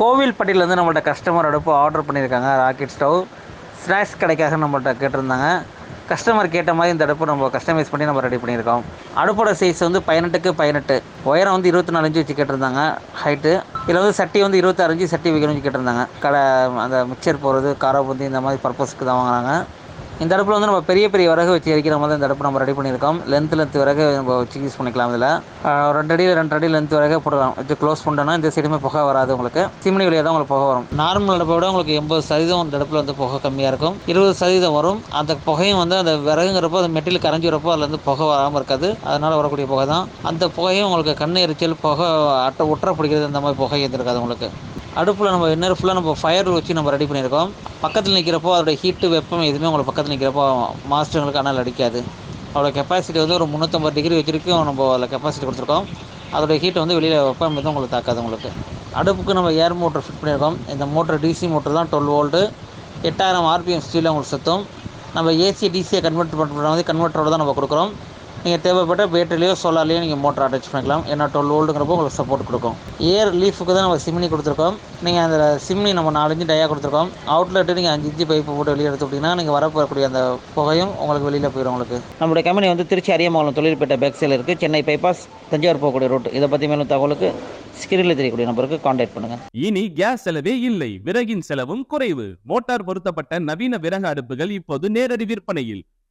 கோவில்பட்டியிலேருந்து நம்மள்ட்ட கஸ்டமர் அடுப்பு ஆர்டர் பண்ணியிருக்காங்க. ராக்கெட் ஸ்டவ் ஸ்நாக்ஸ் கடைக்காக நம்மள்ட்ட கேட்டிருந்தாங்க. கஸ்டமர் கேட்ட மாதிரி இந்த அடுப்பு நம்ம கஸ்டமைஸ் பண்ணி நம்ம ரெடி பண்ணியிருக்கோம். அடுப்போட சைஸ் வந்து பதினெட்டுக்கு பதினெட்டு. உயரம் வந்து இருபத்தி நாலு இன்ச்சு வச்சு கேட்டிருந்தாங்க. ஹைட்டு இதில் வந்து சட்டி வந்து இருபத்தாறு இன்ச்சு சட்டி வைக்கணும்னு கேட்டிருந்தாங்க. கடை அந்த மிக்சர் போடுறது காரபூந்தி இந்த மாதிரி பர்பஸ்க்கு தான் வாங்குறாங்க இந்த அடுப்பில் வந்து நம்ம பெரிய பெரிய விறகு வச்சு எரிக்கிற மாதிரி இந்த அடுப்பு நம்ம ரெடி பண்ணியிருக்கோம். லென்த் லென்த் விறகு நம்ம வச்சு யூஸ் பண்ணிக்கலாம் இதில். ரெண்டு அடி ரெண்டு அடி லென்த் விறகு போடலாம். வச்சு க்ளோஸ் பண்ணிட்டோம்னா இந்த சைடுமே புகை வராது உங்களுக்கு. சிம்னி வழியாக தான் உங்களுக்கு புகை வரும். நார்மல் அடுப்பை விட உங்களுக்கு எண்பது சதவீதம் இந்த அடுப்பில் வந்து புகை கம்மியாக இருக்கும். இருபது சதவீதம் வரும். அந்த புகையும் வந்து அந்த விறகுங்கிறப்போ அந்த மெட்டீரியல் கரைஞ்சி வரப்போ அதில் வந்து புகை வராமல் இருக்காது. அதனால் வரக்கூடிய புகை தான். அந்த புகையும் உங்களுக்கு கண் எரிச்சல் புகை அட்டை ஒற்றை பிடிக்கிறது அந்த மாதிரி புகை இருந்திருக்காது உங்களுக்கு. அடுப்பில் நம்ம இன்னொரு ஃபுல்லாக நம்ம ஃபயர் வச்சு நம்ம ரெடி பண்ணியிருக்கோம். பக்கத்தில் நிற்கிறப்போ அதோடய ஹீட்டு வெப்பம் எதுவுமே உங்களுக்கு பக்கத்தில் நிற்கிறப்போ மாஸ்டர்களுக்கு அனல் அடிக்காது. அதோட கெப்பாசிட்டி வந்து ஒரு முந்நூற்றம்பது டிகிரி வச்சிருக்கும். நம்ம அதில் கெப்பாசிட்டி கொடுத்துருக்கோம். அதோடய ஹீட் வந்து வெளியில் வெப்பம் எதுவும் உங்களுக்கு தாக்காது உங்களுக்கு. அடுப்புக்கு நம்ம ஏர் மோட்டர் ஃபிட் பண்ணியிருக்கோம். இந்த மோட்டர் டிசி மோட்டர் தான் டுவெல் வோல்ட்டு எட்டாயிரம் ஆர்பிஎம் ஸ்டீலில் உங்களுக்கு சுத்தம். நம்ம ஏசி டிசியை கன்வெர்ட் பண்ணுற மாதிரி கன்வெர்ட்டரோட தான் நம்ம கொடுக்குறோம். நீங்கள் தேவைப்பட்ட பேட்டரிலையோ சோலார்லேயோ நீங்கள் மோட்டர் அட்டாச் பண்ணிக்கலாம். ஏன்னா டுவெல் வோல்ட்டுங்கிறப்போ உங்களுக்கு சப்போர்ட் கொடுக்கும். ஏர் லீஃபுக்கு தான் நம்ம சிம்னி கொடுத்துருக்கோம். நீங்கள் அந்த சிம்னி நம்ம நாலஞ்சு டயா கொடுத்துருக்கோம். அவுட்லெட்டு நீங்கள் அஞ்சு இன்ச்சு பைப்பு போட்டு வெளியே எடுத்து விட்டிங்கன்னா நீங்கள் வரப்போகக்கூடிய அந்த புகையும் உங்களுக்கு வெளியில் போயிடும் உங்களுக்கு. நம்மளுடைய கம்பெனி வந்து திருச்சி அரியமங்கலம் தொழில்பேட்டை பேக் சைடில் இருக்குது சென்னை பைபாஸ் தஞ்சாவூர் போகக்கூடிய ரூட் இதை பற்றி மேலும் தகவலுக்கு ஸ்கிரீனில் தெரியக்கூடிய நம்பருக்கு காண்டாக்ட் பண்ணுங்கள் இனி கேஸ் செலவே இல்லை. விறகின் செலவும் குறைவு. மோட்டார் பொருத்தப்பட்ட நவீன விறகு அடுப்புகள் இப்போது நேரடி விற்பனையில்.